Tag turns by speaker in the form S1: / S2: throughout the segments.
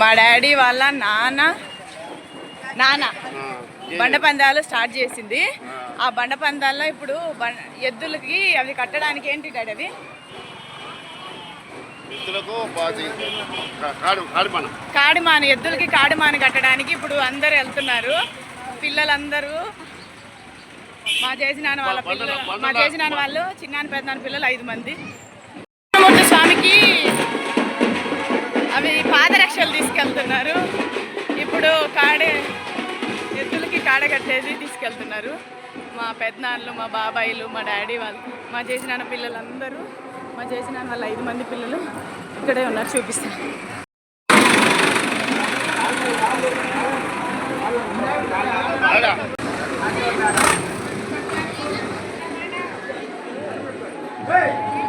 S1: మా డాడీ వాళ్ళ నాన్న నాన్న. బండ పందాలు స్టార్ట్ చేసింది. ఆ. బండ పందాల్లో ఇప్పుడు ఎద్దులకి అవి కట్టడానికి ఏంటి డాడీ అవి? కాడిమాను. ఎద్దులకి కాడిమాను కట్టడానికి ఇప్పుడు అందరు వెళ్తున్నారు. పిల్లలందరూ మా చేసినాన్న వాళ్ళ పిల్లలు మా చేసినాన్న వాళ్ళు చిన్నాన్న పెద్దనాన్న పిల్లలు ఐదు మంది. స్వామికి అవి పాదరక్షలు తీసుకెళ్తున్నారు. ఇప్పుడు కాడే ఎద్దులకి కాడ కట్టేది తీసుకెళ్తున్నారు. మా పెద్దనాన్నలు మా బాబాయిలు మా డాడీ వాళ్ళు మా చేసిన పిల్లలందరూ మా చేసిన వాళ్ళ ఐదు మంది పిల్లలు ఇక్కడే ఉన్నారు చూపిస్తాను
S2: Hey!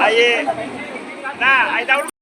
S2: Ahí. Nada, ahí está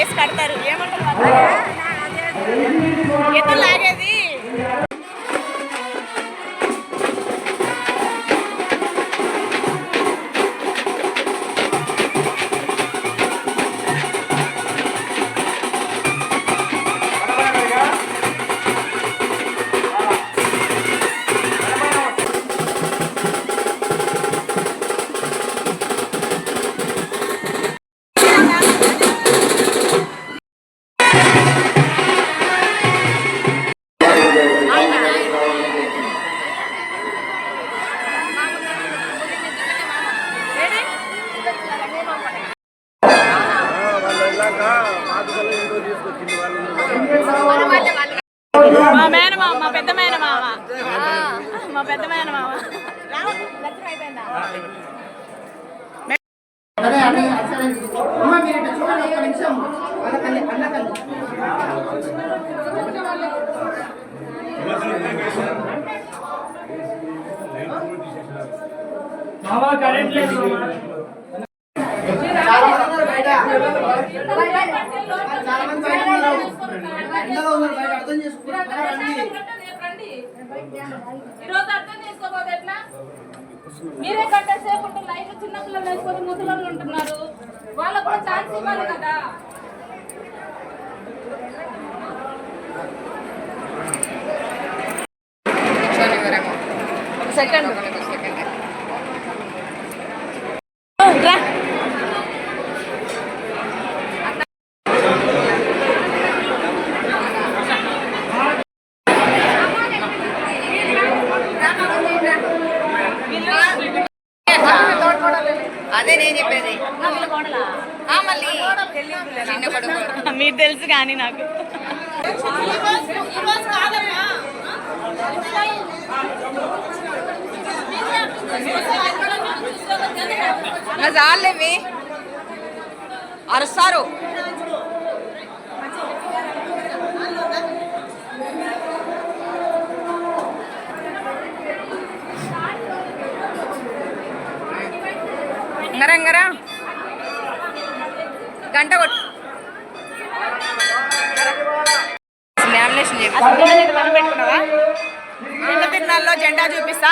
S2: వేసి కడతారు. ఏమంటారు లాగేది?
S3: ఈరోజు అర్థం చేసుకోకపోతే ఎట్లా మీరే గంట సేపు లైఫ్ చిన్న పిల్లలు వేసుకొని ముసలు ఉంటున్నారు. వాళ్ళకు కూడా ఛాన్స్ ఇవ్వాలి కదా.
S1: సెకండ్ రా
S4: అదే నేను చెప్పేది ఆ, మళ్ళీ చిన్న కొడుకు
S1: మీరు నాకు.
S4: చాలేవి అరుస్తారు. ఇంగరా ఇంగరా గంట కొట్టు. లామినేషన్ చెప్పి
S1: అసలు పెట్టుకున్నావా? నిన్న తిరునాళ్ళలో జెండా చూపిస్తా.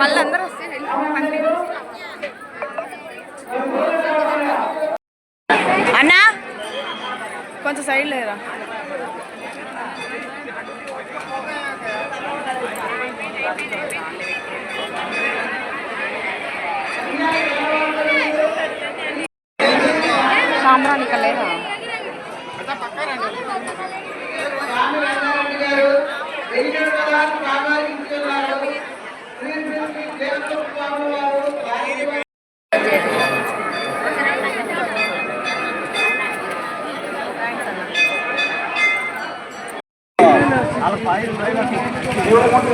S4: మళ్ళీ అందరూ వస్తే
S1: అన్నా కొంచెం సైడ్
S4: లేదా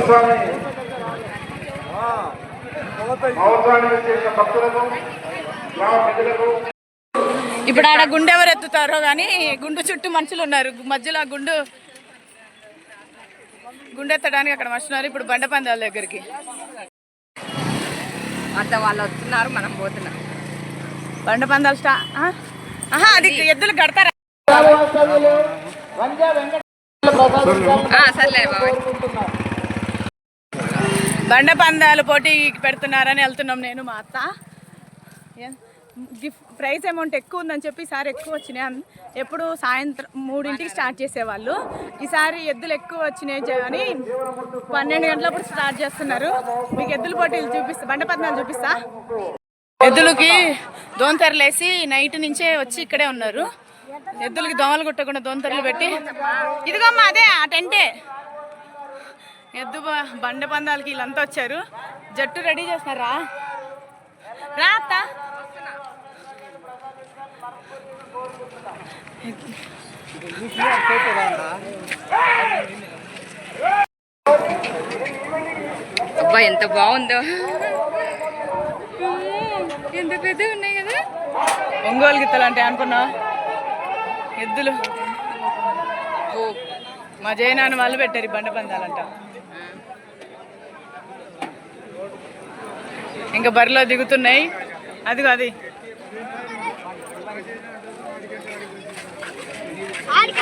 S5: స్వామి మహోత్సవానికి చేసిన భక్తులకు గ్రామ ప్రజలకు.
S1: ఇప్పుడు ఆడ గుండె ఎవరు ఎత్తుతారో కానీ గుండు చుట్టూ మనుషులు ఉన్నారు. మధ్యలో ఆ గుండు గుండెత్తడానికి అక్కడ మనుషులు ఇప్పుడు బండ పందాల దగ్గరికి.
S4: అంత వాళ్ళు వస్తున్నారు మనం పోతున్నాం.
S1: బండ పందాలు స్టా అది ఎద్దులు కడతారా?
S4: ఆ, సర్లే బాబాయ్.
S1: బండ పందాలు పోటీ పెడుతున్నారని వెళ్తున్నాం నేను మా అత్త. గిఫ్ట్ ప్రైస్ అమౌంట్ ఎక్కువ ఉందని చెప్పి ఈసారి ఎక్కువ వచ్చినాయి. ఎప్పుడు సాయంత్రం మూడింటికి స్టార్ట్ చేసేవాళ్ళు. ఈసారి ఎద్దులు ఎక్కువ వచ్చినాయి అని పన్నెండు గంటలప్పుడు స్టార్ట్ చేస్తున్నారు. మీకు ఎద్దుల పోటీలు చూపిస్తా బండ పందాలు చూపిస్తా. ఎద్దులకి దోంతెరలేసి నైట్ నుంచే వచ్చి ఇక్కడే ఉన్నారు. ఎద్దులకి దోమలు కుట్టకుండా దోంతెరలు పెట్టి ఇదిగోమ్మా అదే ఆ టెంటే. ఎద్దు బండ పందాలకి వీళ్ళంతా వచ్చారు. జట్టు రెడీ చేస్తారా రా అత్త.
S4: అబ్బా ఎంత బాగుందో. ఎంత పెద్ద ఉన్నాయి కదా?
S1: ఒంగోలు గిత్తలు అంటే అనుకున్నా ఎద్దులు. మా జయనాన్న వాళ్ళు పెట్టారు బండ పందాలంట ఇంకా బరిలో దిగుతున్నాయి. అదిగో అది.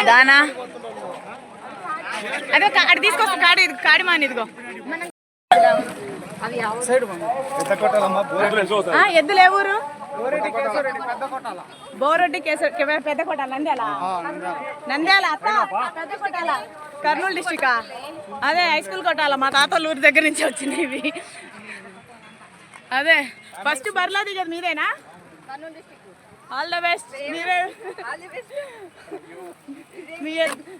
S1: దానా? అదే కాడి తీసుకొస్తా కాడి ఇది కాడి మాని ఇదిగో. ఆ, ఎద్దులు ఏ ఊరు? బోరొడ్డి కేసరి పెద్ద కొట్టాల నంద్యాల? నంద్యాల అత్త? పెద్ద కొట్టాల కర్నూలు డిస్టికా అదే హై స్కూల్ కొట్టాల మా తాత ఊరి దగ్గర నుంచి వచ్చింది ఇవి అదే ఫస్ట్ బర్లా దిగదు మీరేనా ఆల్ ద బెస్ట్ మీరే మీ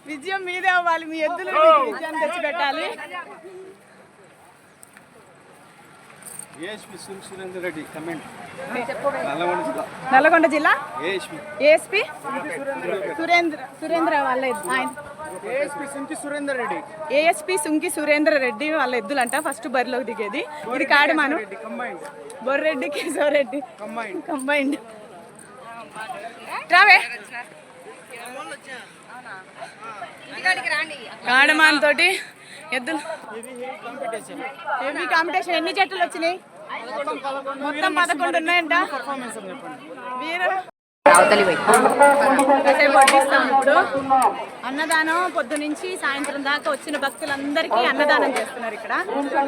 S1: విజయం మీదే అవ్వాలి మీ ఎద్దులు విజయం తెచ్చి పెట్టాలి
S6: ఏఎస్పి సురేందర్ రెడ్డి కమెంట్ నల్లగొండ జిల్లా.
S1: నల్లగొండ జిల్లా?
S6: ఏఎస్పి.
S1: సురేంద్ర సురేంద్ర వాళ్ళ ఆయన.
S6: ఏఎస్పి సుంకి సురేందర్ రెడ్డి.
S1: ఏఎస్పి సుంకి సురేంద్ర రెడ్డి వాళ్ళ ఎద్దులంట ఫస్ట్ బరిలోకి దిగేది. ఇది కాడిమాను. బొర్రెడ్డి కేశవరెడ్డి.
S6: కంబైండ్
S1: కంబైండ్ రావే. కాడమాన్ తోటి ఎద్దులు. హెవీ కాంపిటీషన్ ఎన్ని జట్టులు వచ్చినాయి? మొత్తం పదకొండు ఉన్నాయంట. వీరు ఇప్పుడు. అన్నదానం పొద్దు నుంచి సాయంత్రం దాకా వచ్చిన భక్తులందరికీ అన్నదానం చేస్తున్నారు ఇక్కడ.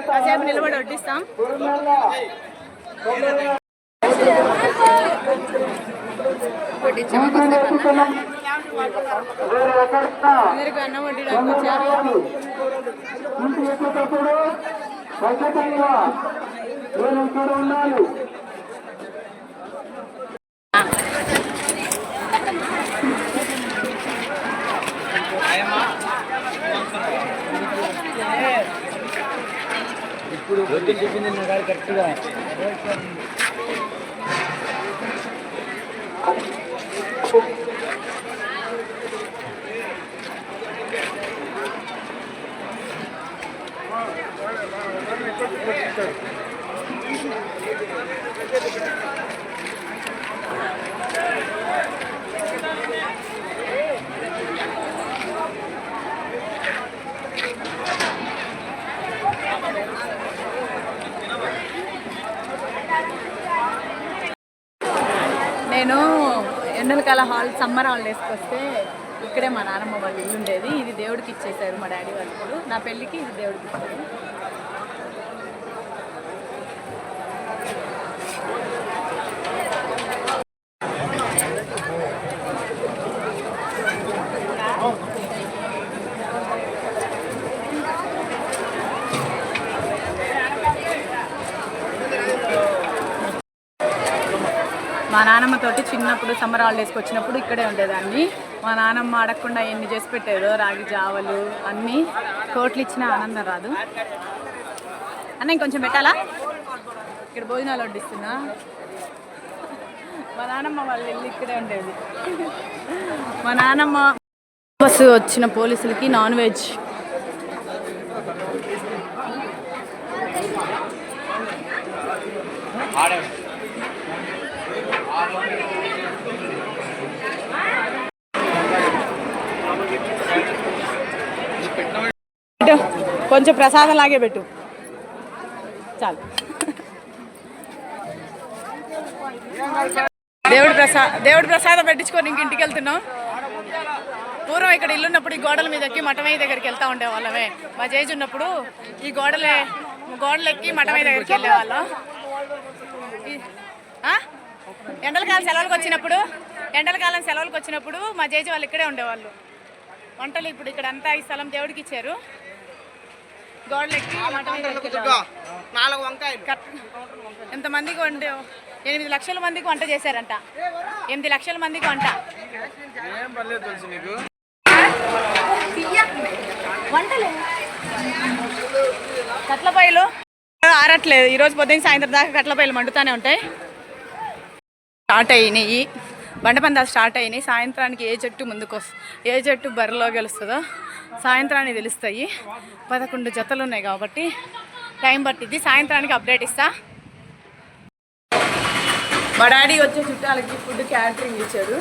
S1: కాసేపు నిలబడి వడ్డిస్తాం. అందరికీ అన్నం వడ్డీడానికి వచ్చారు.
S5: నేను ఇక్కడ
S6: పొద్దున్న చెప్పింది నా గాడి
S1: హాల్ సమ్మర్ హాలిడేస్కి వస్తే ఇక్కడే మా నాన్నమ్మ వాళ్ళ ఇల్లు ఉండేది. ఇది దేవుడికి ఇచ్చేసారు మా డాడీ వాళ్ళు నా పెళ్ళికి ఇది దేవుడికి ఇచ్చారు మా నాన్నమ్మ తోటి చిన్నప్పుడు సమ్మర్ హాలిడేస్కి వచ్చినప్పుడు ఇక్కడే ఉండేదాన్ని. మా నాన్నమ్మ అడగకుండా ఎన్ని చేసి పెట్టేదో రాగి జావలు అన్నీ కోట్లు ఇచ్చిన ఆనందం రాదు. అన్న ఇంకొంచెం పెట్టాలా? ఇక్కడ భోజనాలు వడ్డిస్తున్నా. మా నాన్నమ్మ వాళ్ళ వెళ్ళి ఇక్కడే ఉండేది. మా నాన్నమ్మ బస్సు వచ్చిన పోలీసులకి నాన్ వెజ్. ఆడే కొంచెం ప్రసాదం లాగే పెట్టు. చాలు. దేవుడి ప్రసా దేవుడి ప్రసాదం పెట్టించుకొని ఇంక ఇంటికి వెళ్తున్నాం. పూర్వం ఇక్కడ ఇల్లున్నప్పుడు ఈ గోడల మీద ఎక్కి మఠమయ్య దగ్గరికి వెళ్తూ ఉండేవాళ్ళమే. మా జేజ్ ఉన్నప్పుడు ఈ గోడలే గోడలు ఎక్కి మఠమయ్య దగ్గరికి వెళ్ళేవాళ్ళం. ఎండల కాలం ఎండలకాలం సెలవులకు వచ్చినప్పుడు ఎండలకాలం సెలవులకు వచ్చినప్పుడు మా జేజీ వాళ్ళు ఇక్కడే ఉండేవాళ్ళు. వంటలు ఇప్పుడు ఇక్కడ అంతా ఈ స్థలం దేవుడికి ఇచ్చారు. గోడలు ఎక్కి మఠమయ్య దగ్గరికి వెళ్ళేవాళ్ళం.
S2: నాలుగు వంకాయలు.
S1: కట్- ఎంతమందికి వంట? ఎనిమిది లక్షల మందికి వంట చేశారంట. ఎనిమిది లక్షల మందికి వంట.
S6: నీకు.
S1: కట్లపాయలు? ఆరట్లేదు. ఈరోజు పొద్దున్న సాయంత్రం దాకా కట్లపాయలు మండుతూనే ఉంటాయి. స్టార్ట్ అయినాయి బండపందాలు స్టార్ట్ అయినాయి. సాయంత్రానికి ఏ జట్టు ముందుకు ఏ జట్టు బరిలో గెలుస్తుందో సాయంత్రానికి తెలుస్తాయి. పదకొండు జతలు ఉన్నాయి కాబట్టి టైం పట్టింది సాయంత్రానికి అప్డేట్ ఇస్తా. మా డాడీ వచ్చే చుట్టాలకి ఫుడ్ క్యాటరింగ్ ఇచ్చారు